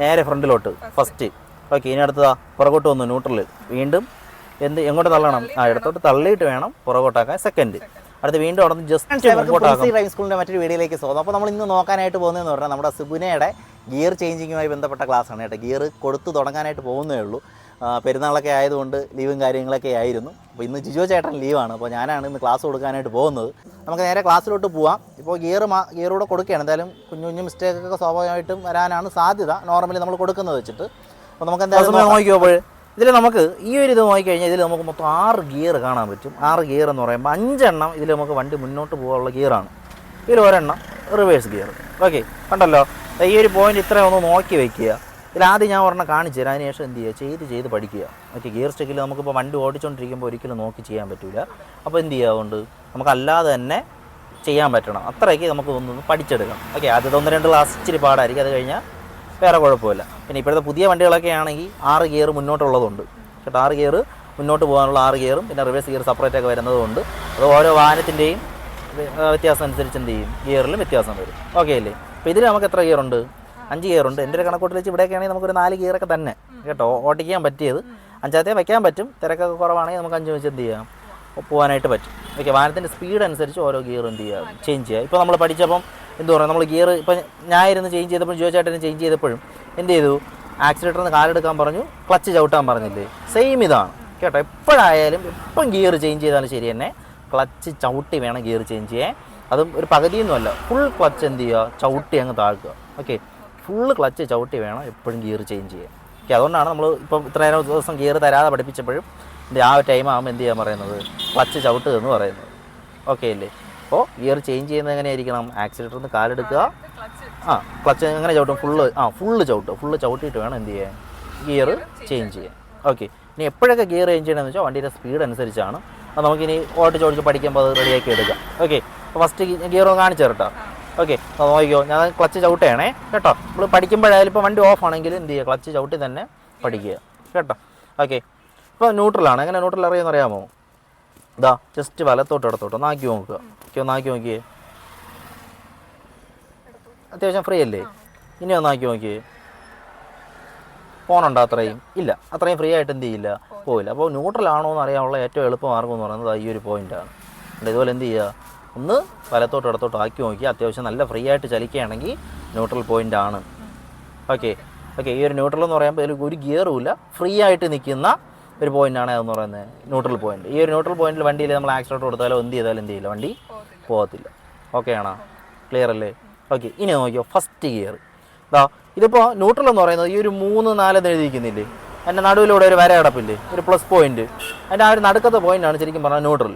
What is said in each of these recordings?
നേരെ ഫ്രണ്ടിലോട്ട് first okay ഇനി അടുത്തതാ പുറകോട്ട് വന്നു ന്യൂട്രൽ വീണ്ടും എന്ത് എങ്ങോട്ട് തള്ളണം? ആ ഇടത്തോട്ട് തള്ളിയിട്ട് വേണം പുറകോട്ടാക്കാൻ. സെക്കൻഡ് അടുത്ത് വീണ്ടും അവിടെ നിന്ന് ജസ്റ്റ് ഡ്രൈവിംഗ് സ്കൂളിന്റെ മറ്റൊരു വീഡിയോയിലേക്ക് സ്വാഗതം. അപ്പോൾ നമ്മൾ ഇന്ന് നോക്കാനായിട്ട് പോകുന്നതെന്ന് പറഞ്ഞാൽ നമ്മുടെ സുബുനയുടെ ഗിയർ ചേഞ്ചിങ്ങുമായി ബന്ധപ്പെട്ട ക്ലാസ്സാണ് കേട്ടോ. ഗിയർ കൊടുത്തു തുടങ്ങാനായിട്ട് പോകുന്നേ ഉള്ളൂ. പെരുന്നാളൊക്കെ ആയതുകൊണ്ട് ലീവും കാര്യങ്ങളൊക്കെ ആയിരുന്നു. അപ്പോൾ ഇന്ന് ജിജോ ചേട്ടൻ ലീവാണ്. അപ്പോൾ ഞാനാണ് ഇന്ന് ക്ലാസ് കൊടുക്കാനായിട്ട് പോകുന്നത്. നമുക്ക് നേരെ ക്ലാസ്സിലോട്ട് പോവാം. ഇപ്പോൾ ഗിയർ മാ ഗിയർ കൂടെ കൊടുക്കുകയാണ്. എന്തായാലും കുഞ്ഞു കുഞ്ഞു മിസ്റ്റേക്കൊക്കെ സ്വാഭാവികമായിട്ടും വരാനാണ് സാധ്യത. നോർമലി നമ്മൾ കൊടുക്കുന്നത് വെച്ചിട്ട്. അപ്പോൾ നമുക്ക് എന്തായാലും നോക്കിയപ്പോൾ ഇതിൽ നമുക്ക് ഈ ഒരു ഇത് നോക്കിക്കഴിഞ്ഞാൽ ഇതിൽ നമുക്ക് മൊത്തം ആറ് ഗിയർ കാണാൻ പറ്റും. ആറ് ഗിയർ എന്ന് പറയുമ്പോൾ അഞ്ചെണ്ണം ഇതിൽ നമുക്ക് വണ്ടി മുന്നോട്ട് പോകാനുള്ള ഗിയറാണ് ഇതിൽ ഒരെണ്ണം റിവേഴ്സ് ഗിയർ ഓക്കെ കണ്ടല്ലോ? ഈ ഒരു പോയിന്റ് ഇത്രയും ഒന്ന് നോക്കി വെക്കുക. ഇതിൽ ആദ്യം ഞാൻ ഒരെണ്ണം കാണിച്ചു തരാം. അതിനുശേഷം എന്ത് ചെയ്യുക? ചെയ്ത് ചെയ്ത് പഠിക്കുക. ഓക്കെ ഗിയർ സ്റ്റെക്കിൽ നമുക്കിപ്പോൾ വണ്ടി ഓടിച്ചുകൊണ്ടിരിക്കുമ്പോൾ ഒരിക്കലും നോക്കി ചെയ്യാൻ പറ്റില്ല അപ്പോൾ എന്ത് ചെയ്യുക അതുകൊണ്ട്? നമുക്കല്ലാതെ തന്നെ ചെയ്യാൻ പറ്റണം. അത്രയ്ക്ക് നമുക്ക് ഒന്ന് പഠിച്ചെടുക്കണം. ഓക്കെ ആദ്യത്തെ ഒന്ന് രണ്ട് ക്ലാസ് ഇച്ചിരി പാടായിരിക്കും. അത് കഴിഞ്ഞാൽ വേറെ കുഴപ്പമില്ല. പിന്നെ ഇപ്പോഴത്തെ പുതിയ വണ്ടികളൊക്കെ ആണെങ്കിൽ ആറ് ഗിയർ മുന്നോട്ടുള്ളതുണ്ട്. കേട്ടോ ആറ് ഗിയർ മുന്നോട്ട് പോകാനുള്ള ആറ് ഗിയറും പിന്നെ റിവേഴ്സ് ഗിയർ സെപ്പറേറ്റ് ഒക്കെ വരുന്നതുകൊണ്ട് അത് ഓരോ വാഹനത്തിന്റെയും വ്യത്യാസം അനുസരിച്ച് എന്ത് ചെയ്യും? ഗിയറിലും വ്യത്യാസം വരും. ഓക്കെ അല്ലേ? അപ്പോൾ ഇതിൽ നമുക്ക് എത്ര ഗിയർ ഉണ്ട് അഞ്ച് ഗിയർ ഉണ്ട് എന്റെ ഒരു കണക്കൂട്ടിൽ വെച്ച് ഇവിടെയൊക്കെ ആണെങ്കിൽ നമുക്കൊരു നാല് ഗിയറൊക്കെ തന്നെ. കേട്ടോ ഓട്ടിക്കാൻ പറ്റിയത്. അഞ്ചാമത്തെ വയ്ക്കാൻ പറ്റും. തിരക്കൊക്കെ കുറവാണെങ്കിൽ നമുക്ക് അഞ്ച് വെച്ച് എന്ത് ചെയ്യാം? പോകാനായിട്ട് പറ്റും. ഓക്കെ വാഹനത്തിന്റെ സ്പീഡ് അനുസരിച്ച് ഓരോ ഗിയർ എന്ത് ചെയ്യുക ചേഞ്ച് ചെയ്യുക ഇപ്പോൾ നമ്മൾ പഠിച്ചപ്പം എന്ത് പറയുക നമ്മൾ ഗിയർ ഇപ്പം ഞാൻ ഇരുന്ന് ചേഞ്ച് ചെയ്തപ്പോൾ ജിയോ ചേട്ടന് ചേഞ്ച് ചെയ്തപ്പോഴും എന്ത് ചെയ്തു? ആക്സിലേറ്ററിൽ നിന്ന് കാലെടുക്കാൻ പറഞ്ഞു ക്ലച്ച് ചവിട്ടാൻ പറഞ്ഞില്ലേ? സെയിം ഇതാണ്. കേട്ടോ എപ്പോഴായാലും എപ്പം ഗിയർ ചേഞ്ച് ചെയ്താലും ശരി തന്നെ ക്ലച്ച് ചവിട്ടി വേണം ഗിയർ ചേഞ്ച് ചെയ്യാൻ. അതും ഒരു പകുതിയൊന്നുമല്ല. ഫുൾ ക്ലച്ച് എന്ത് ചെയ്യുക? ചവിട്ടി അങ്ങ് താഴ്ക്കുക ഓക്കെ ഫുള്ള് ക്ലച്ച് ചവിട്ടി വേണം എപ്പോഴും ഗിയർ ചേഞ്ച് ചെയ്യാൻ. ഓക്കെ അതുകൊണ്ടാണ് നമ്മൾ ഇപ്പം ഇത്രയും ദിവസം ഗിയർ തരാതെ പഠിപ്പിച്ചപ്പോഴും എന്റെ ആ ടൈം ആകുമ്പോൾ എന്ത് ചെയ്യാൻ പറയുന്നത്? ക്ലച്ച് ചവിട്ടുക എന്ന് പറയുന്നത്. ഓക്കെ അല്ലേ അപ്പോൾ ഗിയർ ചേഞ്ച് ചെയ്യുന്നത് എങ്ങനെയായിരിക്കണം? ആക്സിലേറ്ററിൽ നിന്ന് കാലെടുക്കുക. ആ ക്ലച്ച് എങ്ങനെ ചവിട്ടും? ഫുള്ള് ആ ഫുള്ള് ചവിട്ടുക ഫുള്ള് ചവിട്ടിയിട്ട് വേണം എന്ത് ചെയ്യാൻ? ഗിയർ ചേഞ്ച് ചെയ്യാൻ. ഓക്കെ ഇനി എപ്പോഴൊക്കെ ഗിയർ ചേഞ്ച് ചെയ്യണമെന്ന് വെച്ചാൽ വണ്ടിയുടെ സ്പീഡ് അനുസരിച്ചാണ്. അത് നമുക്കിനി ഓട്ടിച്ച് ഓടിച്ച് പഠിക്കുമ്പോൾ അത് റെഡിയാക്കി എടുക്കാം. ഓക്കെ ഫസ്റ്റ് ഗിയർ ഒന്ന് കാണിച്ചു തരട്ടോ. ഓക്കെ അപ്പോൾ നോക്കിക്കോ ഞാൻ ക്ലച്ച് ചവിട്ടുകയാണേ കേട്ടോ? നമ്മൾ പഠിക്കുമ്പോഴായാലും ഇപ്പോൾ വണ്ടി ഓഫ് ആണെങ്കിൽ എന്ത് ചെയ്യുക? ക്ലച്ച് ചവിട്ടി തന്നെ പഠിക്കുക കേട്ടോ? ഓക്കെ ഇപ്പോൾ ന്യൂട്രലാണ് എങ്ങനെ ന്യൂട്രൽ അറിയാമെന്ന് അറിയാമോ? ഇതാ ജസ്റ്റ് വലത്തോട്ട് ഇടത്തോട്ട് നാക്കി നോക്കുക. ഓക്കെ ഒന്ന് ആക്കി നോക്കിയേ. അത്യാവശ്യം ഫ്രീ അല്ലേ? ഇനി ഒന്ന് ആക്കി നോക്കിയേ. ഫോണുണ്ടോ അത്രയും? ഇല്ല. അത്രയും ഫ്രീ ആയിട്ട് എന്ത് ചെയ്യില്ല? പോയില്ല. അപ്പോൾ ന്യൂട്രൽ ആണോ എന്ന് അറിയാനുള്ള ഏറ്റവും എളുപ്പ മാർഗം എന്ന് പറയുന്നത് ഈ ഒരു പോയിന്റാണ് ഇതുപോലെ എന്ത് ചെയ്യുക? ഒന്ന് വലത്തോട്ട് ഇടത്തോട്ട് ആക്കി നോക്കി. അത്യാവശ്യം നല്ല ഫ്രീ ആയിട്ട് ചലിക്കുകയാണെങ്കിൽ ന്യൂട്രൽ പോയിന്റ് ആണ്. ഓക്കെ ഓക്കെ ഈ ഒരു ന്യൂട്രൽ എന്ന് പറയുമ്പോൾ ഇതിൽ ഒരു ഗിയറും ഇല്ല. ഫ്രീ ആയിട്ട് നിൽക്കുന്ന ഒരു പോയിന്റാണ് അതെന്ന് പറയുന്നത് ന്യൂട്രൽ പോയിന്റ് ഈ ഒരു ന്യൂട്രൽ പോയിന്റിൽ വണ്ടിയിൽ നമ്മൾ ആക്സിഡന്റ് കൊടുത്താലോ എന്ത് ചെയ്താലും എന്ത് ചെയ്യില്ല. വണ്ടി പോകത്തില്ല. ഓക്കെ ആണോ? ക്ലിയർ അല്ലേ? ഓക്കെ ഇനി നോക്കിയോ. ഫസ്റ്റ് ഗിയർ ഇതാ ഇതിപ്പോൾ ന്യൂട്രൽ എന്ന് പറയുന്നത് ഈ ഒരു മൂന്ന് നാല് എഴുതിയിരിക്കുന്നില്ലേ? അതിന്റെ നടുവിലൂടെ ഒരു വര കിടപ്പില്ലേ ഒരു പ്ലസ് പോയിന്റ് അതിന്റെ ആ ഒരു നടുക്കത്തെ പോയിന്റാണ് ശരിക്കും പറഞ്ഞാൽ ന്യൂട്രൽ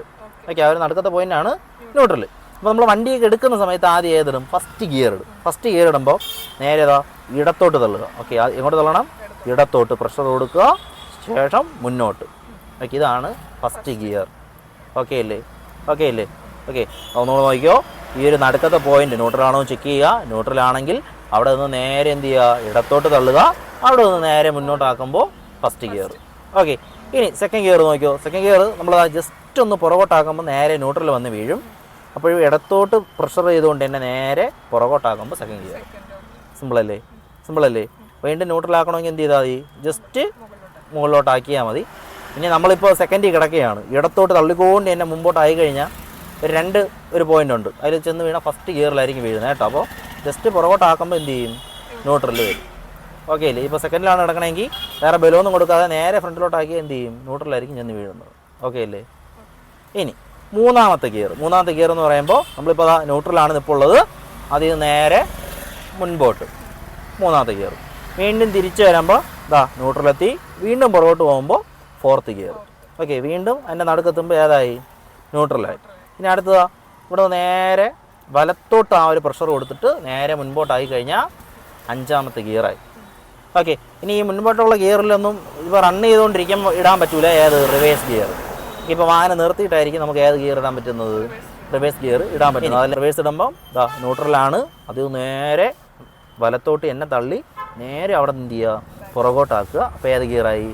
ഓക്കെ ആ ഒരു നടുക്കത്തെ പോയിന്റാണ് ന്യൂട്രൽ അപ്പോൾ നമ്മൾ വണ്ടിയൊക്കെ എടുക്കുന്ന സമയത്ത് ആദ്യം ഏതിടും? ഫസ്റ്റ് ഗിയർ ഇടും. ഫസ്റ്റ് ഗിയർ ഇടുമ്പോൾ നേരെ ഏതാ? ഇടത്തോട്ട് തള്ളുക. ഓക്കെ എങ്ങോട്ട് തള്ളണം? ഇടത്തോട്ട്. പ്രഷർ കൊടുക്കുക. ശേഷം മുന്നോട്ട്. ഓക്കെ ഇതാണ് ഫസ്റ്റ് ഗിയർ ഓക്കെ അല്ലേ? ഓക്കെ അല്ലേ? ഓക്കെ ഒന്നുകൂടെ നോക്കിയോ ഈ ഒരു നടുക്കത്തെ പോയിന്റ് ന്യൂട്രലാണോ ചെക്ക് ചെയ്യുക. ന്യൂട്രലാണെങ്കിൽ അവിടെ നിന്ന് നേരെ എന്ത് ചെയ്യുക? ഇടത്തോട്ട് തള്ളുക. അവിടെ നിന്ന് നേരെ മുന്നോട്ടാക്കുമ്പോൾ ഫസ്റ്റ് ഗിയർ ഓക്കെ ഇനി സെക്കൻഡ് ഗിയർ നോക്കിയോ സെക്കൻഡ് ഗിയർ നമ്മൾ ജസ്റ്റ് ഒന്ന് പുറകോട്ടാക്കുമ്പോൾ നേരെ ന്യൂട്രൽ വന്ന് വീഴും. അപ്പോൾ ഇടത്തോട്ട് പ്രഷർ ചെയ്തുകൊണ്ട് തന്നെ നേരെ പുറകോട്ടാക്കുമ്പോൾ സെക്കൻഡ് ഗിയർ സിമ്പിളല്ലേ സിമ്പിളല്ലേ വീണ്ടും ന്യൂട്രൽ ആക്കണമെങ്കിൽ എന്ത് ചെയ്താൽ മതി? ജസ്റ്റ് മുകളിലോട്ടാക്കിയാൽ മതി. ഇനി നമ്മളിപ്പോൾ സെക്കൻഡിൽ കിടക്കുകയാണ്. ഇടത്തോട്ട് തള്ളിക്കൊണ്ട് തന്നെ മുമ്പോട്ടായി കഴിഞ്ഞാൽ ഒരു രണ്ട് ഒരു പോയിന്റ് ഉണ്ട്. അതിൽ ചെന്ന് വീണാൽ ഫസ്റ്റ് ഗിയറിലായിരിക്കും വീഴുന്നത് കേട്ടോ. അപ്പോൾ ജസ്റ്റ് പുറകോട്ടാക്കുമ്പോൾ എന്ത് ചെയ്യും? ന്യൂട്രൽ വരും. ഓക്കെ അല്ലേ? ഇപ്പോൾ സെക്കൻഡിലാണ് കിടക്കണമെങ്കിൽ വേറെ ബലമൊന്നും കൊടുക്കാതെ നേരെ ഫ്രണ്ടിലോട്ടാക്കി എന്ത് ചെയ്യും? ന്യൂട്രലായിരിക്കും ചെന്ന് വീഴുന്നത്. ഓക്കെ അല്ലേ? ഇനി മൂന്നാമത്തെ ഗിയർ. മൂന്നാമത്തെ ഗിയർ എന്ന് പറയുമ്പോൾ നമ്മളിപ്പോൾ ന്യൂട്രലാണ് ഇപ്പോൾ ഉള്ളത്. അതിൽ നേരെ മുൻപോട്ട്. മൂന്നാമത്തെ ഗിയർ. വീണ്ടും തിരിച്ചു വരുമ്പോൾ ഇതാ ന്യൂട്രലെത്തി. വീണ്ടും പുറകോട്ട് പോകുമ്പോൾ ഫോർത്ത് ഗിയർ. ഓക്കെ വീണ്ടും അതിന്റെ നടുക്കെത്തുമ്പോൾ ഏതായി? ന്യൂട്രലായി. ഇനി അടുത്തതാ ഇവിടെ നേരെ വലത്തോട്ട് ആ ഒരു പ്രഷർ കൊടുത്തിട്ട് നേരെ മുൻപോട്ടായി കഴിഞ്ഞാൽ അഞ്ചാമത്തെ ഗിയറായി ഓക്കെ ഇനി ഈ മുൻപോട്ടുള്ള ഗിയറിലൊന്നും ഇപ്പോൾ റൺ ചെയ്തുകൊണ്ടിരിക്കാൻ ഇടാൻ പറ്റൂല. ഏത്? Reverse gear. ഇപ്പോൾ വാഹനം നിർത്തിയിട്ടായിരിക്കും നമുക്ക് ഏത് ഗിയർ ഇടാൻ പറ്റുന്നത്? റിവേഴ്സ് ഗിയർ ഇടാൻ പറ്റുന്നത്. അതിൽ റിവേഴ്സ് ഇടുമ്പോൾ ഇതാ ന്യൂട്രലാണ് അത് നേരെ വലത്തോട്ട് എന്നെ തള്ളി നേരെ അവിടെ എന്ത് ചെയ്യുക പുറകോട്ടാക്കുക. അപ്പോൾ ഏത് ഗിയറായി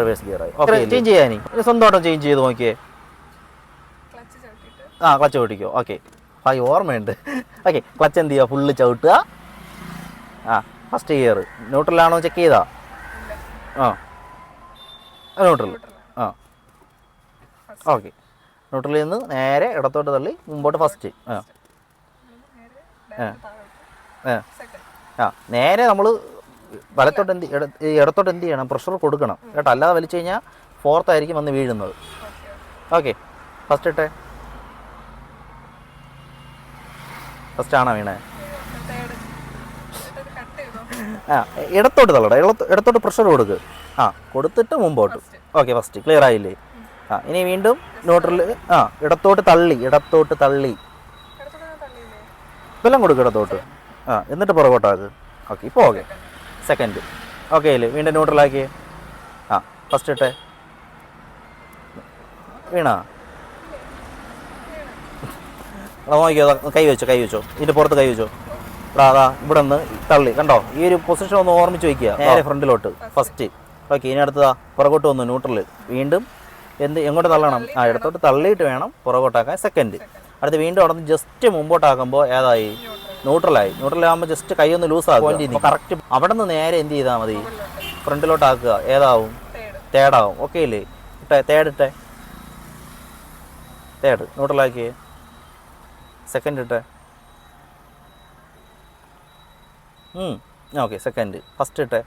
റിവേഴ്സ് ഗിയറായി ഓക്കെ ചേഞ്ച് ചെയ്യാനി. സ്വന്തമായിട്ട് ചേഞ്ച് ചെയ്ത് നോക്കിയേ. ആ ക്ലച്ച് ഓടിക്കോ ഓക്കെ ആ ഓർമ്മയുണ്ട്. ഓക്കെ ക്ലച്ച് എന്ത് ചെയ്യുക? ഫുള്ള് ചവിട്ടുക. ആ ഫസ്റ്റ് ഗിയർ ന്യൂട്രലാണോ ചെക്ക് ചെയ്താ? ആ. Neutral okay. ന്യൂട്രലിൽ നിന്ന് നേരെ ഇടത്തോട്ട് തള്ളി മുമ്പോട്ട് ഫസ്റ്റ് ആ. ആ. നേരെ നമ്മൾ വലത്തോട്ട് എന്ത് ഇട- ഇടത്തോട്ട് എന്ത് ചെയ്യണം? പ്രഷർ കൊടുക്കണം. കേട്ടോ. അല്ലാതെ വലിച്ചു കഴിഞ്ഞാൽ ഫോർത്ത് ആയിരിക്കും വന്ന് വീഴുന്നത്. ഓക്കെ. ഫസ്റ്റ് ഇട്ടേ. ഫസ്റ്റ് ആണോ വീണേ? ആ. ഇടത്തോട്ട് തള്ളട ഇടത്തോട്ട് പ്രഷർ കൊടുക്കുക ആ. കൊടുത്തിട്ട് മുമ്പോട്ട്. ഓക്കെ ഫസ്റ്റ് ക്ലിയർ ആയില്ലേ? ആ ഇനി വീണ്ടും ന്യൂട്രൽ ആ ഇടത്തോട്ട് തള്ളി ഇടത്തോട്ട് തള്ളി. ബലം കൊടുക്കും ഇടത്തോട്ട്. ആ എന്നിട്ട് പുറകോട്ടാക്ക് ഓക്കെ ഇപ്പോൾ ഓക്കെ സെക്കൻഡ് ഓക്കെ അല്ലേ വീണ്ടും ന്യൂട്രലാക്കി ആ ഫസ്റ്റ് ഇട്ടെ. വീണാ? എടാ നോക്കിയോ കൈ വെച്ചോ കൈ വെച്ചോ. ഇതിന്റെ പുറത്ത് കൈ വെച്ചോ. എടാ അതാ ഇവിടെ നിന്ന് തള്ളി. കണ്ടോ? ഈ ഒരു പൊസിഷൻ ഒന്ന് ഓർമ്മിച്ച് വയ്ക്കുക. നേരെ ഫ്രണ്ടിലോട്ട് ഫസ്റ്റ് ഓക്കെ ഇനി അടുത്തതാ. പുറകോട്ട് വന്നു ന്യൂട്രൽ വീണ്ടും എന്ത് എങ്ങോട്ട് തള്ളണം? ആ ഇടത്തോട്ട് തള്ളിയിട്ട് വേണം പുറകോട്ടാക്കാൻ സെക്കൻഡ് അടുത്ത് വീണ്ടും അവിടെ നിന്ന് ജസ്റ്റ് മുമ്പോട്ടാക്കുമ്പോൾ ഏതായി? ന്യൂട്രലായി ന്യൂട്രലാകുമ്പോൾ ജസ്റ്റ് കൈ ഒന്ന് ലൂസ് ആകും കറക്റ്റ് അവിടെ നിന്ന് നേരെ എന്ത് ചെയ്താൽ മതി? ഫ്രണ്ടിലോട്ടാക്കുക ഏതാവും? തേടാവും ഓക്കെ ഇല്ലേ? ഇട്ടെ തേടിട്ടെ തേർഡ് ന്യൂട്രലാക്കിയേ സെക്കൻഡ് ഇട്ടെ. ഓക്കെ സെക്കൻഡ് ഫസ്റ്റ് ഇട്ടെ.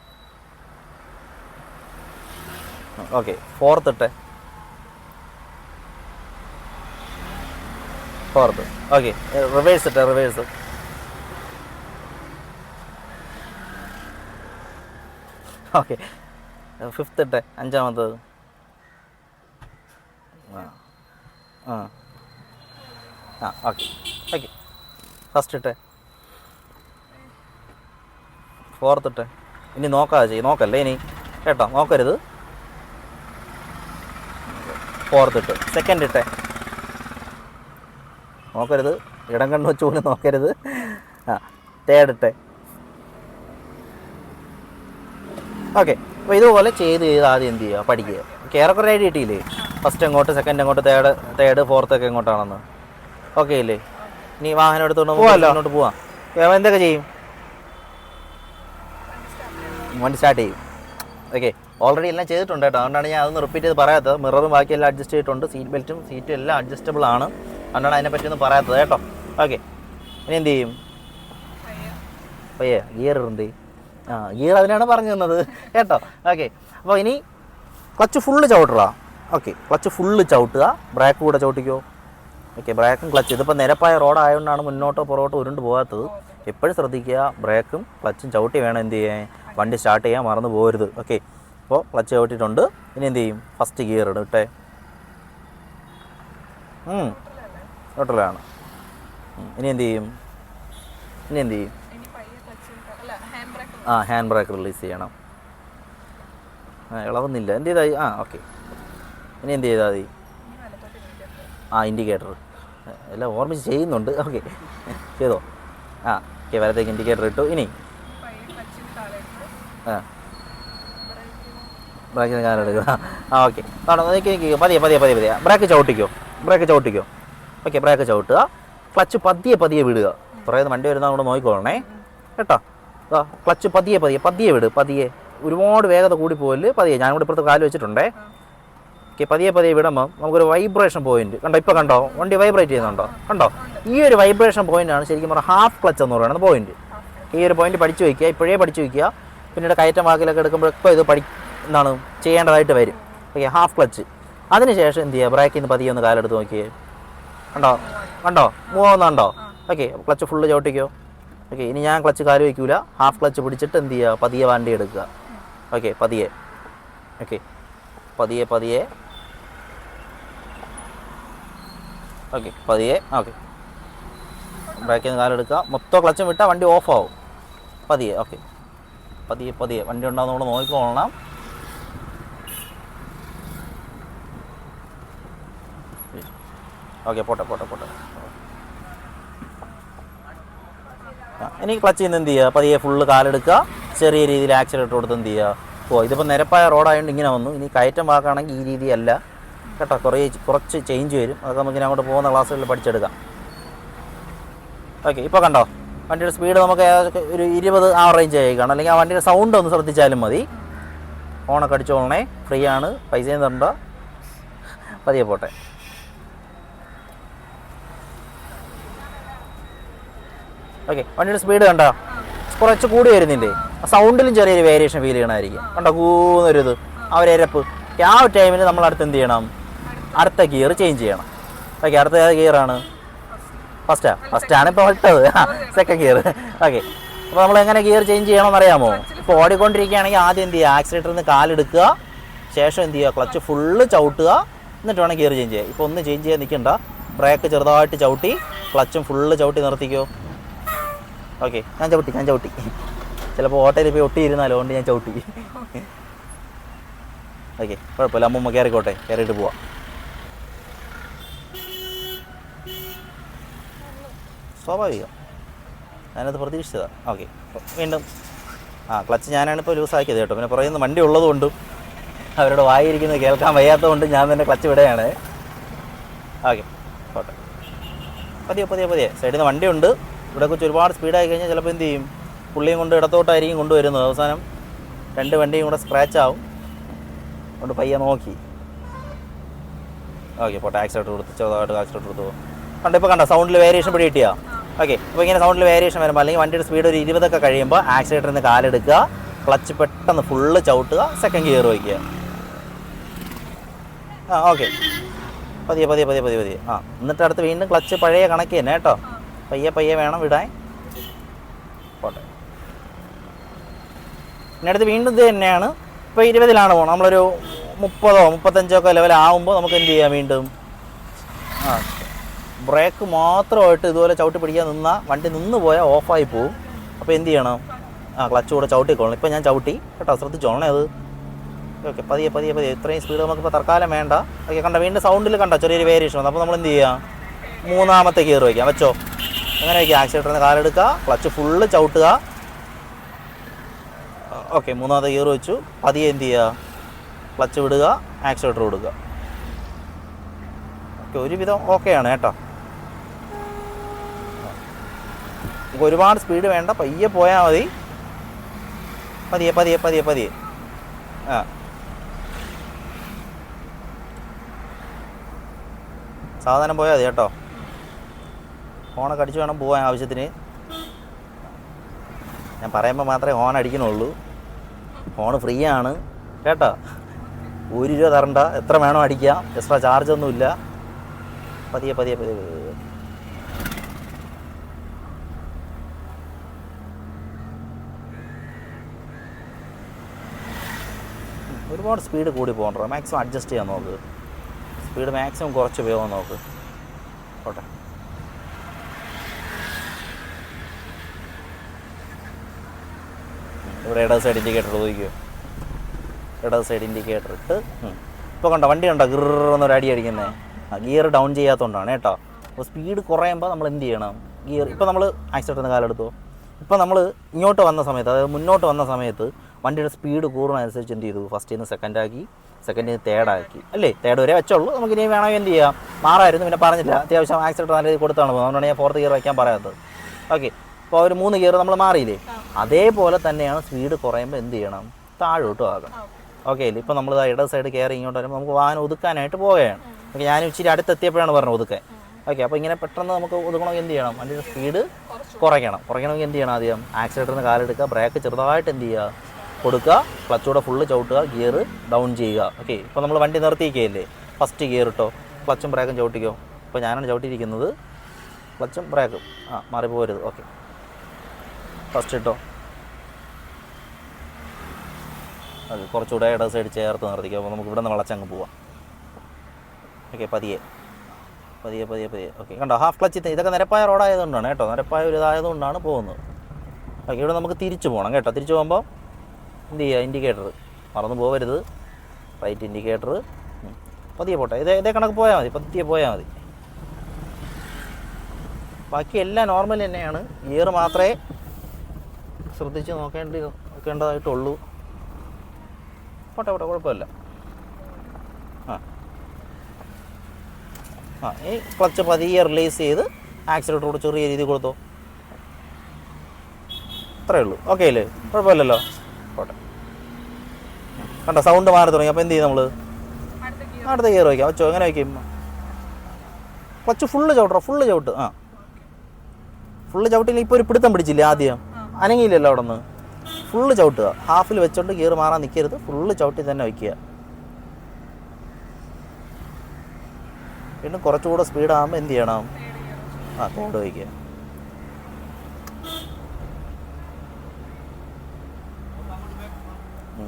ഓക്കെ ഫോർത്ത് ഇട്ടെ. ഫോർത്ത് ഓക്കെ റിവേഴ്സ് ഇട്ടെ റിവേഴ്സ് ഓക്കെ ഫിഫ്ത്ത് ഇട്ടെ അഞ്ചാമത്തത് ആ. ആ. ഓക്കെ ഓക്കെ ഫസ്റ്റ് ഇട്ടെ ഫോർത്ത് ഇട്ടെ ഇനി നോക്കാതെ ചെയ്യും നോക്കല്ലേ ഇനി? കേട്ടോ നോക്കരുത്. ഫോർത്ത് ഇട്ട് സെക്കൻഡ് ഇട്ടെ നോക്കരുത്. ഇടം കണ്ണു വെച്ച് പോലും നോക്കരുത്. ആ തേടട്ടെ. ഓക്കെ അപ്പോൾ ഇതുപോലെ ചെയ്ത് ചെയ്ത് ആദ്യം എന്ത് ചെയ്യുക? പഠിക്കുക. ഏറെക്കുറെ ഐഡിയ കിട്ടിയില്ലേ? ഫസ്റ്റ് എങ്ങോട്ട് സെക്കൻഡ് എങ്ങോട്ട് തേർഡ് തേർഡ് ഫോർത്ത് ഒക്കെ എങ്ങോട്ടാണെന്ന്. ഓക്കെ ഇല്ലേ? ഇനി വാഹനം എടുത്തുകൊണ്ട് അങ്ങോട്ട് പോവാം. എന്തൊക്കെ ചെയ്യും? വണ്ടി സ്റ്റാർട്ട് ചെയ്യും. ഓക്കെ ഓൾറെഡി എല്ലാം ചെയ്തിട്ടുണ്ട് കേട്ടോ. അതുകൊണ്ടാണ് ഞാൻ അതൊന്ന് റിപ്പീറ്റ് ചെയ്ത് പറയാത്തത്. മിററും ബാക്കിയെല്ലാം അഡ്ജസ്റ്റ് ചെയ്തിട്ടുണ്ട്. സീറ്റ് ബെൽറ്റും സീറ്റും എല്ലാം അഡ്ജസ്റ്റബിൾ ആണ്. അതുകൊണ്ടാണ് അതിനെപ്പറ്റി ഒന്നും പറയാത്തത് കേട്ടോ. ഓക്കെ ഇനി എന്ത് ചെയ്യും? പയ്യെ ഗിയർ ഉണ്ട് ആ ഗിയർ അതിനാണ് പറഞ്ഞു തന്നത്. കേട്ടോ? ഓക്കെ അപ്പോൾ ഇനി ക്ലച്ച് ഫുള്ള് ചവിട്ടുക. ഓക്കെ ക്ലച്ച് ഫുള്ള് ചവിട്ടുക. ബ്രേക്ക് കൂടെ ചവിട്ടിക്കോ. ഓക്കെ ബ്രേക്കും ക്ലച്ച് ഇതിപ്പോൾ നിരപ്പായ റോഡായതുകൊണ്ടാണ് മുന്നോട്ടോ പുറകോട്ടോ ഉരുണ്ട് പോകാത്തത്. എപ്പോഴും ശ്രദ്ധിക്കുക ബ്രേക്കും ക്ലച്ചും ചവിട്ടി വേണം എന്ത് ചെയ്യാൻ? വണ്ടി സ്റ്റാർട്ട് ചെയ്യാൻ മറന്നു പോകരുത്. ഓക്കെ അപ്പോൾ ക്ലച്ച് ചവിട്ടിയിട്ടുണ്ട്. ഇനി എന്ത് ചെയ്യും? ഫസ്റ്റ് ഗിയർ ഇടും ഇട്ടേ ഇനി എന്ത് ചെയ്യും? ഇനി എന്ത് ചെയ്യും? ആ ഹാൻഡ് ബ്രേക്ക് റിലീസ് ചെയ്യണം. ആ ഇളവുന്നില്ല. എന്ത് ചെയ്താൽ ആ ഓക്കെ ഇനി എന്ത് ചെയ്താൽ മതി? ആ ഇൻഡിക്കേറ്റർ എല്ലാം ഓർമ്മിച്ച് ചെയ്യുന്നുണ്ട്. ഓക്കെ ചെയ്തോ? ആ ഓക്കെ വലത്തേക്ക് ഇൻഡിക്കേറ്റർ ഇട്ടു. ഇനി? പയ്യെ കാലം എടുക്കുക ആ. ബ്രേക്കിന് കാലെടുക്കുക. ആ ഓക്കെ പതിയെ പതിയെ പതിയെ പതിയെ ബ്രേക്ക് ചവിട്ടിക്കോ. ബ്രേക്ക് ചവിട്ടിക്കോ. ഓക്കെ ബ്രേക്ക് ചവിട്ടുക. ക്ലച്ച് പതിയെ പതിയെ വിടുക. കുറേ വണ്ടി വരുന്ന അങ്ങോട്ട് നോക്കിക്കോളണേ. കേട്ടോ? ആ ക്ലച്ച് പതിയെ പതിയെ പതിയെ വിട് പതിയെ. ഒരുപാട് വേഗത കൂടി പോകൽ പതിയെ. ഞാൻ കൂടെ ഇപ്പുറത്ത് കാൽ വെച്ചിട്ടുണ്ടേ. ഓക്കെ പതിയെ പതിയെ വിടുമ്പോൾ നമുക്കൊരു വൈബ്രേഷൻ പോയിന്റ് കണ്ടോ ഇപ്പോൾ കണ്ടോ? വണ്ടി വൈബ്രേറ്റ് ചെയ്യുന്നുണ്ടോ? കണ്ടോ? ഈ ഒരു വൈബ്രേഷൻ പോയിന്റാണ് ശരിക്കും പറഞ്ഞാൽ ഹാഫ് ക്ലച്ച് എന്ന് പറയുന്നത് പോയിന്റ് ഈ ഒരു പോയിന്റ് പഠിച്ചു വയ്ക്കുക ഇപ്പോഴേ പഠിച്ചു വയ്ക്കുക പിന്നീട് കയറ്റം വാക്കിലൊക്കെ എടുക്കുമ്പോഴൊക്കെ ഇത് പഠി എന്താണ് ചെയ്യേണ്ടതായിട്ട് വരും. ഓക്കെ ഹാഫ് ക്ലച്ച് അതിനുശേഷം എന്ത് ചെയ്യുക? ബ്രേക്കിൽ നിന്ന് പതിയെ ഒന്ന് കാലെടുത്ത് നോക്കിയേ. കണ്ടോ? കണ്ടോ? മൂന്നാണ്ടോ ഓക്കെ ക്ലച്ച് ഫുള്ള് ചവിട്ടിക്കോ. ഓക്കെ ഇനി ഞാൻ ക്ലച്ച് കാൽ വയ്ക്കൂല ഹാഫ് ക്ലച്ച് പിടിച്ചിട്ട് എന്ത് ചെയ്യുക പതിയെ വണ്ടി എടുക്കുക. ഓക്കെ പതിയെ. ഓക്കെ പതിയെ പതിയെ. ഓക്കെ പതിയെ. ഓക്കെ ബ്രേക്കിൽ നിന്ന് കാലെടുക്കുക മൊത്തം ക്ലച്ചും വിട്ടാൽ വണ്ടി ഓഫ് ആവും. പതിയെ ഓക്കെ പതിയെ പതിയെ. വണ്ടി ഉണ്ടാകുന്നതുകൊണ്ട് നോക്കിക്കോളണം ഓക്കെ പോട്ടെ പോട്ടെ പോട്ടെ. ഇനി ക്ലച്ച് ചെയ്യുന്ന എന്ത് ചെയ്യുക? പതിയെ ഫുള്ള് കാലെടുക്കുക. ചെറിയ രീതിയിൽ ആക്സിഡന്റ് കൊടുത്ത് എന്ത് ചെയ്യുക? ഓ ഇതിപ്പോൾ നിരപ്പായ റോഡായതുകൊണ്ട് ഇങ്ങനെ വന്നു. ഇനി കയറ്റം വാക്കാണെങ്കിൽ ഈ രീതിയല്ല. കേട്ടോ കുറേ കുറച്ച് ചേഞ്ച് വരും. അതൊക്കെ നമുക്ക് ഇനി അങ്ങോട്ട് പോകുന്ന ക്ലാസ്സുകളിൽ പഠിച്ചെടുക്കാം. ഓക്കെ ഇപ്പോൾ കണ്ടോ? വണ്ടിയുടെ സ്പീഡ് നമുക്ക് ഒരു ഇരുപത് ആ റേഞ്ച് ആയിക്കാണ് കാണും അല്ലെങ്കിൽ ആ വണ്ടിയുടെ സൗണ്ട് ഒന്ന് ശ്രദ്ധിച്ചാലും മതി. ഫോണൊക്കെ അടിച്ചോളണേ. ഫ്രീ ആണ്. പൈസയും തരണ്ട. പതിയെ പോട്ടെ. ഓക്കെ വണ്ടിയുടെ സ്പീഡ് കണ്ടോ? കുറച്ച് കൂടി വരുന്നില്ലേ സൗണ്ടിലും ചെറിയൊരു വേരിയേഷൻ ഫീൽ ചെയ്യണമായിരിക്കും. കണ്ടോ? കൂന്നൊരു ഇത് ആ ഒരു ഇരപ്പ് ആ ഒരു ടൈമിൽ നമ്മൾ അടുത്ത് എന്ത് ചെയ്യണം? അടുത്ത ഗിയർ ചേഞ്ച് ചെയ്യണം. ഓക്കെ അടുത്ത ഗിയറാണ് ഫസ്റ്റാ ഫസ്റ്റാണ് ഇപ്പോൾ ഇട്ടത്. സെക്കൻഡ് ഗിയർ ഓക്കെ അപ്പോൾ നമ്മൾ എങ്ങനെ ഗിയർ ചേഞ്ച് ചെയ്യണമെന്ന് അറിയാമോ ഇപ്പോൾ ഓടിക്കൊണ്ടിരിക്കുകയാണെങ്കിൽ ആദ്യം എന്ത് ചെയ്യുക? ആക്സിലേറ്ററിൽ നിന്ന് കാലെടുക്കുക ശേഷം എന്ത് ചെയ്യുക? ക്ലച്ച് ഫുള്ള് ചവിട്ടുക. എന്നിട്ട് വേണം ഗിയർ ചേഞ്ച് ചെയ്യുക ഇപ്പോൾ ഒന്ന് ചേഞ്ച് ചെയ്യാൻ നിൽക്കണ്ട. ബ്രേക്ക് ചെറുതായിട്ട് ചവിട്ടി ക്ലച്ചും ഫുള്ള് ചവിട്ടി നിർത്തിക്കോ. ഓക്കെ ഞാൻ ചവിട്ടി ഞാൻ ചവിട്ടി. ചിലപ്പോൾ ഓട്ടയിൽ പോയി ഒട്ടിയിരുന്നാലോ അതുകൊണ്ട് ഞാൻ ചവിട്ടി. ഓക്കെ കുഴപ്പമില്ല അമ്മമ്മ കയറിക്കോട്ടെ കയറിയിട്ട് പോവാം. സ്വാഭാവികം. ഞാനത് പ്രതീക്ഷിച്ചതാണ് ഓക്കെ വീണ്ടും. ആ ക്ലച്ച് ഞാനാണ് ഇപ്പോൾ ലൂസാക്കിയത് കേട്ടോ. പിന്നെ പറയുന്ന വണ്ടി ഉള്ളതുകൊണ്ടും അവരുടെ വായിരിക്കുന്നത് കേൾക്കാൻ വയ്യാത്തതുകൊണ്ട് ഞാൻ തന്നെ ക്ലച്ച് വിടുകയാണ്. ഓക്കെ പോട്ടെ. പതിയെ പതിയെ പതിയെ. സൈഡിൽ നിന്ന് വണ്ടിയുണ്ട്. ഇവിടെ കൊച്ചു ഒരുപാട് സ്പീഡായി കഴിഞ്ഞാൽ ചിലപ്പോൾ എന്ത് ചെയ്യും? പുള്ളിയും കൊണ്ട് ഇടത്തോട്ടായിരിക്കും കൊണ്ടുവരുന്നത്. അവസാനം രണ്ട് വണ്ടിയും കൂടെ സ്ക്രാച്ച് ആവും. കൊണ്ട് പയ്യെ നോക്കി. ഓക്കെ പോട്ടെ ആക്സിഡന്റ് കൊടുത്ത് ചെറുതായിട്ട് ആക്സിഡന്റ് കൊടുത്തു കണ്ട ഇപ്പോൾ കണ്ടോ സൗണ്ടിൽ വേരിയേഷൻ പിടി കിട്ടിയാ? ഓക്കെ അപ്പോൾ ഇങ്ങനെ സൗണ്ടിൽ വേരിയേഷൻ വരുമ്പോൾ അല്ലെങ്കിൽ വണ്ടിയുടെ സ്പീഡ് ഒരു ഇരുപതൊക്കെ കഴിയുമ്പോൾ ആക്സിലേറ്ററിൽ നിന്ന് കാലെടുക്കുക. ക്ലച്ച് പെട്ടെന്ന് ഫുള്ള് ചവിട്ടുക സെക്കൻഡ് ഗിയർ വയ്ക്കുക ആ ഓക്കെ പതിയെ പതിയെ പതിയെ പതിയെ പതിയെ. ആ എന്നിട്ട് അടുത്ത് വീണ്ടും ക്ലച്ച് പഴയ കണക്ക് തന്നെ കേട്ടോ. പയ്യെ പയ്യെ വേണം വിടാൻ. പോട്ടെ. പിന്നെ വീണ്ടും ഇത് തന്നെയാണ്. ഇപ്പോൾ ഇരുപതിലാണ് പോകണം നമ്മളൊരു മുപ്പതോ മുപ്പത്തഞ്ചോ ഒക്കെ ലെവലാവുമ്പോൾ നമുക്ക് എന്ത് ചെയ്യാം വീണ്ടും? ആ ബ്രേക്ക് മാത്രമായിട്ട് ഇതുപോലെ ചവിട്ടി പിടിക്കാൻ നിന്നാൽ വണ്ടി നിന്ന് പോയാൽ ഓഫായി പോവും. അപ്പോൾ എന്ത് ചെയ്യണം? ആ ക്ലച്ച് കൂടെ ചവിട്ടിക്കോളണം. ഇപ്പോൾ ഞാൻ ചവിട്ടി. കേട്ടോ ശ്രദ്ധിച്ചോളണേ അത്. ഓക്കെ പതിയെ പതിയെ പതിയെ. ഇത്രയും സ്പീഡ് നമുക്കിപ്പോൾ തൽക്കാലം വേണ്ട. ഓക്കെ കണ്ട വീണ്ടും സൗണ്ടിൽ കണ്ട ചെറിയൊരു വേരിയേഷൻ വന്നു. അപ്പോൾ നമ്മൾ എന്ത് ചെയ്യാം? മൂന്നാമത്തെ ഗിയർ വയ്ക്കാം. വെച്ചോ? അങ്ങനെ വയ്ക്കുക ആക്സിലേറ്ററിൽ നിന്ന് കാലെടുക്കുക ക്ലച്ച് ഫുള്ള് ചവിട്ടുക. ഓക്കെ മൂന്നാമത്തെ ഗിയർ വെച്ചു. പതിയെ എന്ത് ചെയ്യുക? ക്ലച്ച് വിടുക ആക്സിലേറ്റർ വിടുക ഓക്കെ ഒരുവിധം ഓക്കെയാണ് കേട്ടോ. നമുക്ക് ഒരുപാട് സ്പീഡ് വേണ്ട പയ്യെ പോയാൽ മതി. പതിയെ പതിയെ പതിയെ പതിയെ. ആ. സാധനം പോയാൽ മതി കേട്ടോ. ഫോണൊക്കെ അടിച്ച് വേണം പോകാൻ ആവശ്യത്തിന്. ഞാൻ പറയുമ്പോൾ മാത്രമേ ഹോൺ അടിക്കുന്നുള്ളൂ ഫോൺ ഫ്രീ ആണ് കേട്ടോ? ഒരു രൂപ തരണ്ട. എത്ര വേണോ അടിക്കാം. എക്സ്ട്രാ ചാർജ് ഒന്നുമില്ല. പതിയെ പതിയെ പതിയെ പതിയെ. ഒരുപാട് സ്പീഡ് കൂടി പോകണ്ട? മാക്സിമം അഡ്ജസ്റ്റ് ചെയ്യാൻ നോക്ക്. സ്പീഡ് മാക്സിമം കുറച്ച് ഉപയോഗം നോക്ക്. പോട്ടെ. ഇവിടെ ഇടത് സൈഡ് ഇൻഡിക്കേറ്റർ ചോദിക്കുക ഇടത് സൈഡ് ഇൻഡിക്കേറ്റർ ഇട്ട്. ഇപ്പോൾ കണ്ടോ വണ്ടി കണ്ടോ? ഗിറന്ന് ഒരു അടി അടിക്കുന്നത് ആ ഗിയർ ഡൗൺ ചെയ്യാത്തതുകൊണ്ടാണ് കേട്ടോ. അപ്പോൾ സ്പീഡ് കുറയുമ്പോൾ നമ്മൾ എന്ത് ചെയ്യണം? ഗിയർ ഇപ്പോൾ നമ്മൾ ആക്സിഡന്റ് കാലെടുത്തോ. ഇപ്പോൾ നമ്മൾ ഇങ്ങോട്ട് വന്ന സമയത്ത് അതായത് മുന്നോട്ട് വന്ന സമയത്ത് വണ്ടിയുടെ സ്പീഡ് കൂടുന്നതനുസരിച്ച് എന്ത് ചെയ്തു? ഫസ്റ്റിൽ നിന്ന് സെക്കൻഡ് ആക്കി സെക്കൻഡിൽ നിന്ന് തേർഡ് ആക്കി. അല്ലേ? തേർഡ് വരെ വെച്ചോളൂ. നമുക്ക് ഇനി വേണമെങ്കിൽ എന്ത് ചെയ്യാം? മാറായിരുന്നു. പിന്നെ പറഞ്ഞില്ല. അത്യാവശ്യം ആക്സിഡന്റ് നല്ല രീതിയിൽ കൊടുത്താണ്. പോകുന്നത് അതുകൊണ്ടാണ് ഞാൻ ഫോർത്ത് ഗിയർ വയ്ക്കാൻ പറയാത്തത്. ഓക്കെ അപ്പോൾ ഒരു മൂന്ന് ഗിയർ നമ്മൾ മാറിയില്ലേ? അതേപോലെ തന്നെയാണ് സ്പീഡ് കുറയുമ്പോൾ എന്ത് ചെയ്യണം? താഴോട്ട് ആകണം. ഓക്കെ. അല്ലേ? ഇപ്പോൾ നമ്മൾ ഇടത് സൈഡ് കയറി ഇങ്ങോട്ട് വരുമ്പോൾ നമുക്ക് വാഹനം ഒതുക്കാനായിട്ട് പോവുകയാണ്. ഓക്കെ ഞാൻ ഇച്ചിരി അടുത്തെത്തിയപ്പോഴാണ് പറഞ്ഞത് ഒതുക്കാൻ. ഓക്കെ അപ്പോൾ ഇങ്ങനെ പെട്ടെന്ന് നമുക്ക് ഒതുക്കണമെങ്കിൽ എന്ത് ചെയ്യണം? വണ്ടിയുടെ സ്പീഡ് കുറയ്ക്കണം. കുറയ്ക്കണമെങ്കിൽ എന്ത് ചെയ്യണം ആദ്യം? ആക്സിലേറ്ററിൽ നിന്ന് കാലെടുക്കുക ബ്രേക്ക് ചെറുതായിട്ട് എന്ത് ചെയ്യുക? കൊടുക്കുക ക്ലച്ചൂടെ ഫുള്ള് ചവിട്ടുക ഗിയർ ഡൗൺ ചെയ്യുക. ഓക്കെ ഇപ്പോൾ നമ്മൾ വണ്ടി നിർത്തിയിരിക്കുകയല്ലേ? ഫസ്റ്റ് ഗിയർ ഇട്ടോ? ക്ലച്ചും ബ്രേക്കും ചവിട്ടിക്കോ? ഇപ്പോൾ ഞാനാണ് ചവിട്ടിയിരിക്കുന്നത്. ക്ലച്ചും ബ്രേക്കും ആ മാറിപ്പോരുത് ഓക്കെ. ഫസ്റ്റ് ഇട്ടോ. അത് കുറച്ചുകൂടെ ഇട സൈഡ് ചേർത്ത് നിർത്തിക്കാം. അപ്പോൾ നമുക്ക് ഇവിടെ നിന്ന് വളച്ചങ്ങ് പോവാം. ഓക്കെ പതിയെ. പതിയെ പതിയെ പതിയെ. ഓക്കെ കണ്ടോ? ഹാഫ് ക്ലച്ച് ഇതൊക്കെ നിരപ്പായ റോഡായതുകൊണ്ടാണ് കേട്ടോ. നിരപ്പായ ഒരു ഇതായതുകൊണ്ടാണ് പോകുന്നത്. ഓക്കെ ഇവിടെ നമുക്ക് തിരിച്ചു പോകണം കേട്ടോ. തിരിച്ചു പോകുമ്പോൾ എന്ത് ചെയ്യുക ഇൻഡിക്കേറ്റർ മറന്നു പോകരുത് റൈറ്റ് ഇൻഡിക്കേറ്റർ പതിയെ പോട്ടെ. ഇതേ ഇതേ കണക്ക് പോയാൽ മതി. പതിയെ പോയാൽ മതി. ബാക്കി എല്ലാം നോർമൽ തന്നെയാണ്. ഗിയർ മാത്രമേ ശ്രദ്ധിച്ച് നോക്കേണ്ടി നോക്കേണ്ടതായിട്ടുള്ളൂ. പോട്ടെ പോട്ടെ കുഴപ്പമില്ല. ആ. ആ ഈ ക്ലച്ച് പതിയെ റിലീസ് ചെയ്ത് ആക്സിലേറ്റർ കൂടെ ചെറിയ രീതിയിൽ കൊടുത്തോ. അത്രേ ഉള്ളൂ. ഓക്കെ അല്ലേ? കുഴപ്പമില്ലല്ലോ. പോട്ടെ. കണ്ടോ സൗണ്ട് മാറി തുടങ്ങി. അപ്പോൾ എന്ത് ചെയ്യും നമ്മൾ അടുത്ത ഗിയർ വയ്ക്കാം. വെച്ചോ എങ്ങനെ വയ്ക്കും? ക്ലച്ച് ഫുള്ള് ചവിട്ടോ ഫുള്ള് ചവിട്ട്. ആ. ഫുള്ള് ചവിട്ടില്ല ഇപ്പോൾ ഒരു പിടുത്തം പിടിച്ചില്ലേ ആദ്യം? അനങ്ങിയില്ലല്ലോ അവിടെ നിന്ന് ഫുള്ള് ചവിട്ടുക. ഹാഫിൽ വെച്ചോണ്ട് ഗിയർ മാറാൻ നിൽക്കരുത് ഫുള്ള് ചവിട്ടി തന്നെ വയ്ക്കുക. വീണ്ടും കുറച്ചുകൂടെ സ്പീഡാകുമ്പോൾ എന്ത് ചെയ്യണം? ആ തേർഡ് വയ്ക്കുക.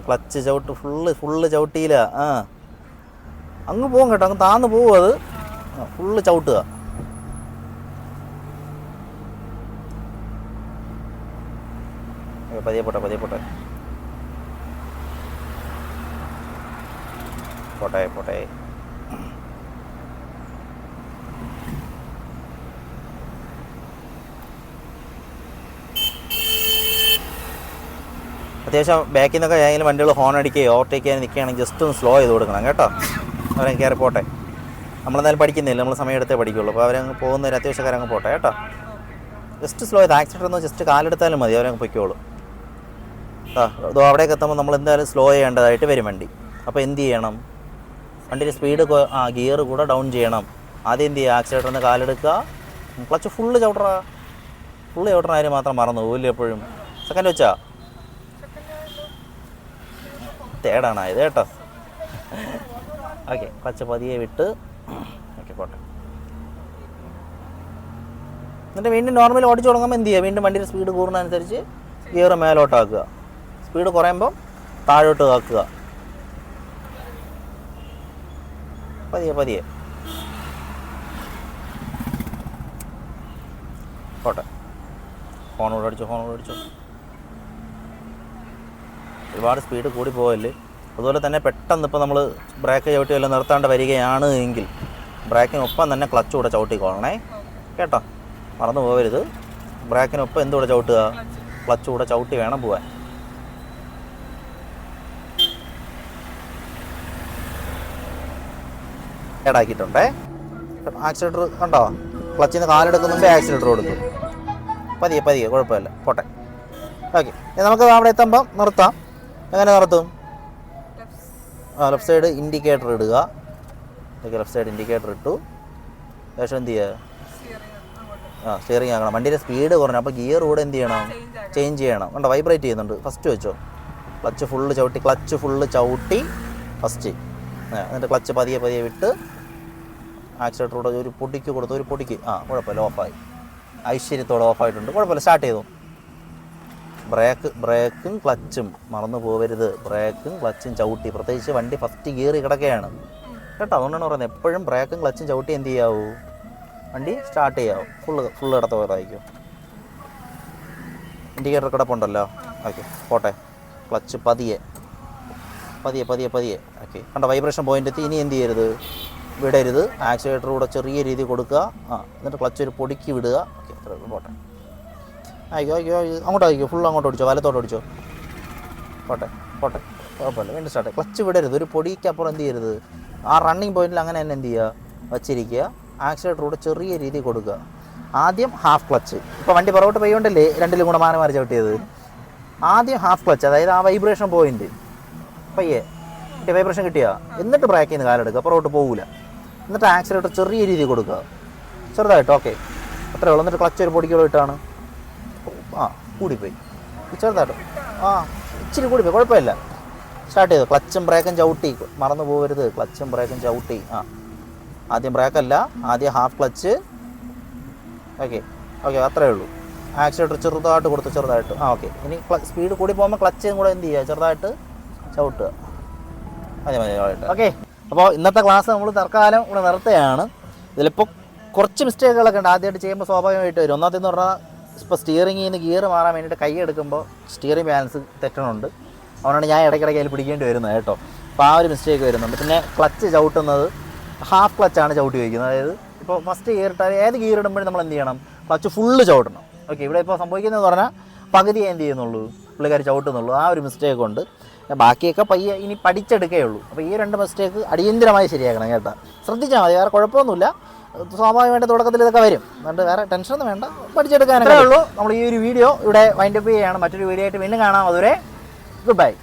ക്ലച്ച് ചവിട്ട് ഫുള്ള് ഫുള്ള് ചവിട്ടിയില്ല. ആ. അങ്ങ് പോകും കേട്ടോ. അങ്ങ് താന്ന് പോകും അത്. ഫുള്ള് ചവിട്ടുക. പതിയെ പോട്ടെ പതിയെ പോട്ടെ. പോട്ടെ പോട്ടെ. അത്യാവശ്യം ബാക്കിൽ നിന്നൊക്കെ ഏതെങ്കിലും വണ്ടികൾ ഹോൺ അടിക്കുകയോ ഓവർടേക്ക് ചെയ്യാൻ നിൽക്കുകയാണെങ്കിൽ ജസ്റ്റ് ഒന്ന് സ്ലോ ചെയ്ത് കൊടുക്കണം കേട്ടോ. അവരെ കയറി പോട്ടെ. നമ്മളെന്തായാലും പഠിക്കുന്നില്ല നമ്മൾ സമയം എടുത്തേ പഠിക്കുള്ളൂ. അപ്പോൾ അവരങ്ങ് പോകുന്നവർ അത്യാവശ്യക്കാരങ്ങ് പോട്ടെ കേട്ടോ. ജസ്റ്റ് സ്ലോ ചെയ്ത് ആക്സിഡന്റ് ഒന്ന് ജസ്റ്റ് കാലെടുത്താലും മതി അവരങ്ങ് പൊയ്ക്കോളൂ. അവിടേക്ക് എത്തുമ്പോൾ നമ്മൾ എന്തായാലും സ്ലോ ചെയ്യേണ്ടതായിട്ട് വരും വണ്ടി. അപ്പോൾ എന്ത് ചെയ്യണം? വണ്ടിയുടെ സ്പീഡ് ആ ഗിയർ കൂടെ ഡൗൺ ചെയ്യണം. ആദ്യം എന്ത് ചെയ്യുക? ആക്സിലേറ്ററിൽ നിന്ന് കാലെടുക്കുക. ക്ലച്ച് ഫുള്ള് ചവിട്ടറ ഫുള്ള് ചവിട്ടണ കാര്യം മാത്രം മറന്നു പോകില്ല എപ്പോഴും? സെക്കൻഡ് വെച്ചാ? തേടാണ് ഇത് കേട്ടോ. ഓക്കെ ക്ലച്ച് പതിയെ വിട്ട്. ഓക്കെ പോട്ടെ. എന്നിട്ട് വീണ്ടും നോർമലി ഓടിച്ചു തുടങ്ങുമ്പോൾ എന്ത് ചെയ്യുക? വീണ്ടും വണ്ടിയുടെ സ്പീഡ് കൂടുന്നതനുസരിച്ച് ഗിയർ മേലോട്ടാക്കുക. സ്പീഡ് കുറയുമ്പം താഴോട്ട് കാക്കുക പതിയെ പതിയെ. പോട്ടെ. ഫോണോട് അടിച്ചോ ഫോണോട് അടിച്ചോ. ഒരുപാട് സ്പീഡ് കൂടി പോകല്ലേ അതുപോലെ തന്നെ പെട്ടെന്ന് ഇപ്പോൾ നമ്മൾ ബ്രേക്ക് ചവിട്ടി വല്ലതും നിർത്താണ്ട് വരികയാണ് എങ്കിൽ ബ്രേക്കിനൊപ്പം തന്നെ ക്ലച്ച് കൂടെ ചവിട്ടിക്കോളണേ കേട്ടോ? മറന്നു പോകരുത് ബ്രേക്കിനൊപ്പം എന്തുകൂടെ ചവിട്ടുക? ക്ലച്ച് കൂടെ ചവിട്ടി വേണം പോകാൻ ഏടാക്കിയിട്ടുണ്ടേ ആക്സിലേറ്റർ കണ്ടോ? ക്ലച്ചിൽ നിന്ന് കാലെടുക്കുന്ന മുമ്പേ ആക്സിലേറ്റർ കൊടുക്കും പതിയെ പതിയെ കുഴപ്പമില്ല. പോട്ടെ. ഓക്കെ നമുക്ക് അവിടെ എത്തുമ്പം നിർത്താം. എങ്ങനെ നിർത്തും? ആ ലെഫ്റ്റ് സൈഡ് ഇൻഡിക്കേറ്റർ ഇടുക. ഓക്കെ ലെഫ്റ്റ് സൈഡ് ഇൻഡിക്കേറ്റർ ഇട്ടു. ശേഷം എന്ത് ചെയ്യുക ആ സ്റ്റിയറിംഗ് ആക്കണം. വണ്ടിയുടെ സ്പീഡ് കുറഞ്ഞു. അപ്പോൾ ഗിയർ കൂടെ എന്ത് ചെയ്യണം? ചേഞ്ച് ചെയ്യണം. കണ്ടോ? വൈബ്രേറ്റ് ചെയ്യുന്നുണ്ട്. ഫസ്റ്റ് വെച്ചോ. ക്ലച്ച് ഫുള്ള് ചവിട്ടി ക്ലച്ച് ഫുള്ള് ചവിട്ടി ഫസ്റ്റ് എന്നിട്ട് ക്ലച്ച് പതിയെ പതിയെ വിട്ട് ആക്സിലേറ്ററോട് ഒരു പൊടിക്ക് കൊടുത്തു ഒരു പൊടിക്ക്. ആ കുഴപ്പമില്ല ഓഫായി ഐശ്വര്യത്തോടെ ഓഫായിട്ടുണ്ട് കുഴപ്പമില്ല സ്റ്റാർട്ട് ചെയ്തു. ബ്രേക്ക് ബ്രേക്കും ക്ലച്ചും മറന്നു പോകരുത് ബ്രേക്കും ക്ലച്ചും ചവിട്ടി. പ്രത്യേകിച്ച് വണ്ടി ഫസ്റ്റ് ഗിയറി കിടക്കുകയാണ്. കേട്ടോ അതുകൊണ്ടാണ് പറയുന്നത്. എപ്പോഴും ബ്രേക്കും ക്ലച്ചും ചവിട്ടി എന്ത് ചെയ്യാവൂ? വണ്ടി സ്റ്റാർട്ട് ചെയ്യാവും. ഫുള്ള് ഫുള്ള് ഇടത്ത് പോയതായിരിക്കും. ഇൻഡിക്കേറ്റർ കിടപ്പുണ്ടല്ലോ. ഓക്കെ പോട്ടെ. ക്ലച്ച് പതിയെ. പതിയെ പതിയെ പതിയെ. ഓക്കെ കണ്ട വൈബ്രേഷൻ പോയിന്റ് എത്തി. ഇനി എന്ത് ചെയ്യരുത്? വിടരുത്. ആക്സിലേറ്റർ കൂടെ ചെറിയ രീതിയിൽ കൊടുക്കുക. ആ എന്നിട്ട് ക്ലച്ച് ഒരു പൊടിക്ക് വിടുക. ഓക്കെ അത്ര പോട്ടെ. ആയിക്കോ ആയിക്കോ. അങ്ങോട്ട് ആയിക്കോ. ഫുൾ അങ്ങോട്ട് ഓടിച്ചോ. വലത്തോട്ട് ഓടിച്ചോ. പോട്ടെ പോട്ടെ. കുഴപ്പമില്ല. വീണ്ടും സ്റ്റാർട്ട് ക്ലച്ച് വിടരുത്. ഒരു പൊടിക്ക് അപ്പുറം എന്ത് ചെയ്യരുത്? ആ റണ്ണിങ് പോയിന്റിൽ അങ്ങനെ തന്നെ എന്ത് ചെയ്യുക? വച്ചിരിക്കുക. ആക്സിലേറ്റർ കൂടെ ചെറിയ രീതിയിൽ കൊടുക്കുക. ആദ്യം ഹാഫ് ക്ലച്ച് ഇപ്പോൾ വണ്ടി പുറകോട്ട് പോയോണ്ടല്ലേ രണ്ടിലും കൂടെ മാറി മാറി ചവിട്ടിയത്? ആദ്യം ഹാഫ് ക്ലച്ച് അതായത് ആ വൈബ്രേഷൻ പോയിന്റ് പയ്യെ. കിട്ടിയ വൈബ്രേഷൻ കിട്ടിയ? എന്നിട്ട് ബ്രേക്കിൽ നിന്ന് കാലെടുക്കുക അപ്പുറോട്ട് പോകില്ല എന്നിട്ട് ആക്സിലേറ്റർ ചെറിയ രീതിയിൽ കൊടുക്കുക. ചെറുതായിട്ട് ഓക്കെ അത്രേ ഉള്ളൂ. എന്നിട്ട് ക്ലച്ച് ഒരു പൊടിക്കുള്ള ഇട്ടാണ്. ആ കൂടിപ്പോയി. ചെറുതായിട്ട്. ആ ഇച്ചിരി കൂടിപ്പോയി. കുഴപ്പമില്ല. സ്റ്റാർട്ട് ചെയ്തു. ക്ലച്ചും ബ്രേക്കും ചവിട്ടി. മറന്നു പോകരുത് ക്ലച്ചും ബ്രേക്കും ചവിട്ടി. ആ. ആദ്യം ബ്രേക്കല്ല ആദ്യം ഹാഫ് ക്ലച്ച് ഓക്കെ ഓക്കെ അത്രേ ഉള്ളൂ. ആക്സിലേറ്റർ ചെറുതായിട്ട് കൊടുത്തു. ചെറുതായിട്ട്. ആ ഓക്കെ ഇനി സ്പീഡ് കൂടി പോകുമ്പോൾ ക്ലച്ചും കൂടെ എന്ത് ചെയ്യുക? ചെറുതായിട്ട് ചവിട്ടുക. മതി മതി ഓക്കെ അപ്പോൾ ഇന്നത്തെ ക്ലാസ് നമ്മൾ തൽക്കാലം ഇവിടെ നിർത്തുകയാണ്. ഇതിലിപ്പോൾ കുറച്ച് മിസ്റ്റേക്കുകളൊക്കെ ഉണ്ട്. ആദ്യമായിട്ട് ചെയ്യുമ്പോൾ സ്വാഭാവികമായിട്ട് വരും. ഒന്നാമത്തെന്ന് പറഞ്ഞാൽ ഇപ്പോൾ സ്റ്റിയറിംഗിൽ നിന്ന് ഗിയർ മാറാൻ വേണ്ടിയിട്ട് കൈ എടുക്കുമ്പോൾ സ്റ്റിയറിംഗ് ബാലൻസ് തെറ്റണുണ്ട്. അതുകൊണ്ടാണ് ഞാൻ ഇടയ്ക്കിടയ്ക്ക് അതിൽ പിടിക്കേണ്ടി വരുന്നത് കേട്ടോ. അപ്പോൾ ആ ഒരു മിസ്റ്റേക്ക് വരുന്നുണ്ട്. പിന്നെ ക്ലച്ച് ചവിട്ടുന്നത് ഹാഫ് ക്ലച്ചാണ് ചവിട്ടി വയ്ക്കുന്നത്. അതായത് ഇപ്പോൾ ഫസ്റ്റ് ഗിയർ ഇട്ടാൽ ഏത് ഗിയർ ഇടുമ്പോഴും നമ്മൾ എന്ത് ചെയ്യണം? Clutch full ചവിട്ടണം. ഓക്കെ ഇവിടെ ഇപ്പോൾ സംഭവിക്കുന്നതെന്ന് പറഞ്ഞാൽ പകുതി എന്ത് ചെയ്യുന്നുള്ളൂ? പുള്ളിക്കാർ ചവിട്ടുന്നുള്ളൂ. ആ ഒരു മിസ്റ്റേക്ക് ഉണ്ട്. ബാക്കിയൊക്കെ പയ്യെ ഇനി പഠിച്ചെടുക്കേ ഉള്ളൂ അപ്പോൾ ഈ രണ്ട് മിസ്റ്റേക്ക് അടിയന്തിരമായി ശരിയാക്കണം കേട്ടോ. ശ്രദ്ധിച്ചാൽ മതി വേറെ കുഴപ്പമൊന്നുമില്ല. സ്വാഭാവികമായിട്ട് തുടക്കത്തിൽ ഇതൊക്കെ വരും. അതുകൊണ്ട് വേറെ ടെൻഷനൊന്നും വേണ്ട. പഠിച്ചെടുക്കാനേ ഉള്ളൂ. നമ്മൾ ഈ ഒരു വീഡിയോ ഇവിടെ വൈൻഡപ്പ് ചെയ്യുകയാണ്. മറ്റൊരു വീഡിയോ ആയിട്ട് വീണ്ടും കാണാം. അതുവരെ ഗുഡ് ബൈ